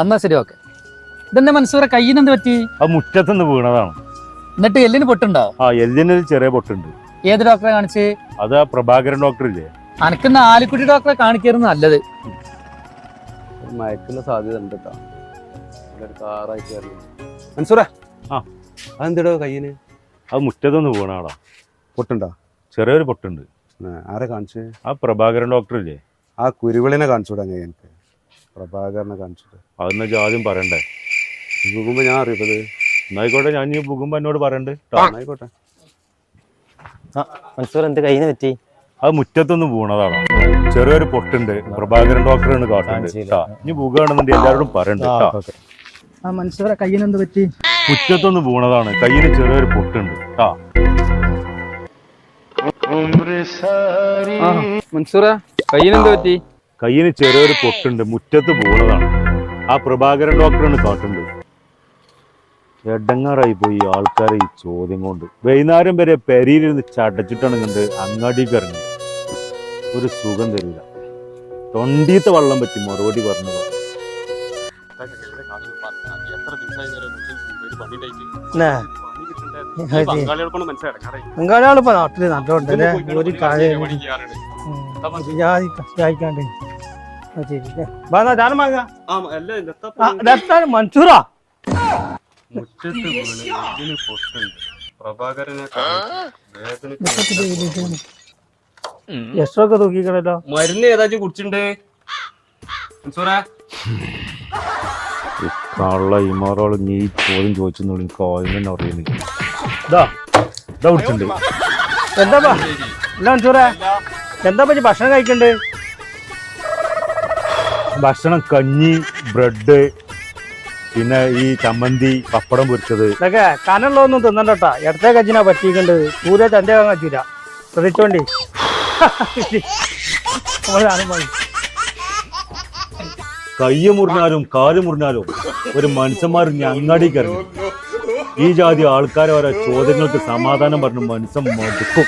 എന്നാ ശരി ഓക്കെ. ഇതെന്നെ മനസ്സൂറെ കയ്യിൽ നിന്ന് പറ്റി? അത് മുറ്റത്തുനിന്ന് വീണതാണ്. എന്നിട്ട് എല്ലിന് പൊട്ടുണ്ടോ? ആ എല്ലിനൊരു ചെറിയ പൊട്ടുണ്ട്. ഏത് ഡോക്ടറെ കാണിച്ച്? അത് ആ പ്രഭാകരൻ ഡോക്ടർ ഇല്ലേ അനക്കുന്ന ആലിക്കുട്ടി ഡോക്ടറെ കാണിക്കായിരുന്നു നല്ലത്. ഒരു മയക്കുള്ള സാധ്യത ഉണ്ട് കേട്ടോ മൻസൂറ ആ. അതെന്തിടോ കയ്യിന്? അത് മുറ്റത്തുനിന്ന് വീണാളാ പൊട്ടുണ്ടോ? ചെറിയൊരു പൊട്ടുണ്ട്. ആരെ കാണിച്ചു? ആ പ്രഭാകരൻ ഡോക്ടർ ഇല്ലേ ആ കുരുവിളിനെ കാണിച്ചു വിടാൻ എനിക്ക്. പ്രഭാകരനെ കാണിച്ചിട്ട് അതെന്ന് ആദ്യം പറയണ്ടേ നോക്കുമ്പോ ഞാൻ അറിയപ്പത് എന്നായിക്കോട്ടെ ഞാൻ ഈ പോകുമ്പോ എന്നോട് പറയണ്ട് ട്ടോ. ആയിക്കോട്ടെ മൻസൂർ എന്ത് പറ്റി അത് മുറ്റത്തൊന്നും പോണതാണ് ചെറിയൊരു പൊട്ടുണ്ട് പ്രഭാകരൻ ഡോക്ടറാണ് കാട്ടുണ്ട്. ഇനി പോകുകയാണെന്നുണ്ടെങ്കിൽ എല്ലാവരോടും പറയണ്ട് ട്ടാ. ആ കയ്യിന് എന്ത് പറ്റി മുറ്റത്തൊന്ന് പോണതാണ് കയ്യിന് ചെറിയൊരു പൊട്ടുണ്ട് ട്ടാ മൻസൂറ കയ്യിനെന്ത് പറ്റി കയ്യിന് ചെറിയൊരു പൊട്ടുണ്ട് മുറ്റത്ത് പോണതാണ് ആ പ്രഭാകരൻ ഡോക്ടറാണ് കാട്ടുണ്ട് എടങ്ങാറായി പോയി ആൾക്കാരെ ഈ ചോദ്യം കൊണ്ട്. വൈകുന്നേരം വരെ പെരിയിലിരുന്ന് ചടച്ചിട്ടാണ് കണ്ട് അങ്ങാടിക്ക് ഇറങ്ങുന്നത് ഒരു സുഖം തരില്ല. തൊണ്ടീത്ത വള്ളം പറ്റി മറുപടി പറഞ്ഞു ബംഗാളികളിപ്പോ നാട്ടിൽ നല്ലോണ്ട് അല്ലേ? ഒരു കാര്യം മൻസൂറാ തൂക്കിക്കണല്ലോ. മരുന്ന് ഏതാച്ചും കുടിച്ചിട്ടുണ്ട്? കള്ള ഇമാറോളം നീ ചോദ്യം ചോദിച്ചെന്നു എനിക്ക് അറിയുന്നില്ല. ഇതാ ഇതാ വിളിച്ചിട്ടുണ്ട് എന്താ? അല്ല മൻസൂറേ എന്താ പറ്റി ഭക്ഷണം കഴിക്കണ്ട്? ഭക്ഷണം കഞ്ഞി ബ്രെഡ് പിന്നെ ഈ ചമ്മന്തി പപ്പടം പൊരിച്ചത്. ഇതൊക്കെ കനമുള്ളതൊന്നും തിന്നണ്ടട്ടാ. ഇടത്തെ കഞ്ഞിനാ പറ്റിയിട്ടുണ്ട് സൂര്യ തന്റെ കച്ചില്ല ശ്രദ്ധിച്ചോണ്ടി. കയ്യ് മുറിഞ്ഞാലും കാൽ മുറിഞ്ഞാലും ഒരു മനുഷ്യന്മാർ ഞങ്ങടി കയറി ഈ ജാതി ആൾക്കാരെ ഓരോ ചോദ്യങ്ങൾക്ക് സമാധാനം പറഞ്ഞു മനുഷ്യൻ മടുക്കും.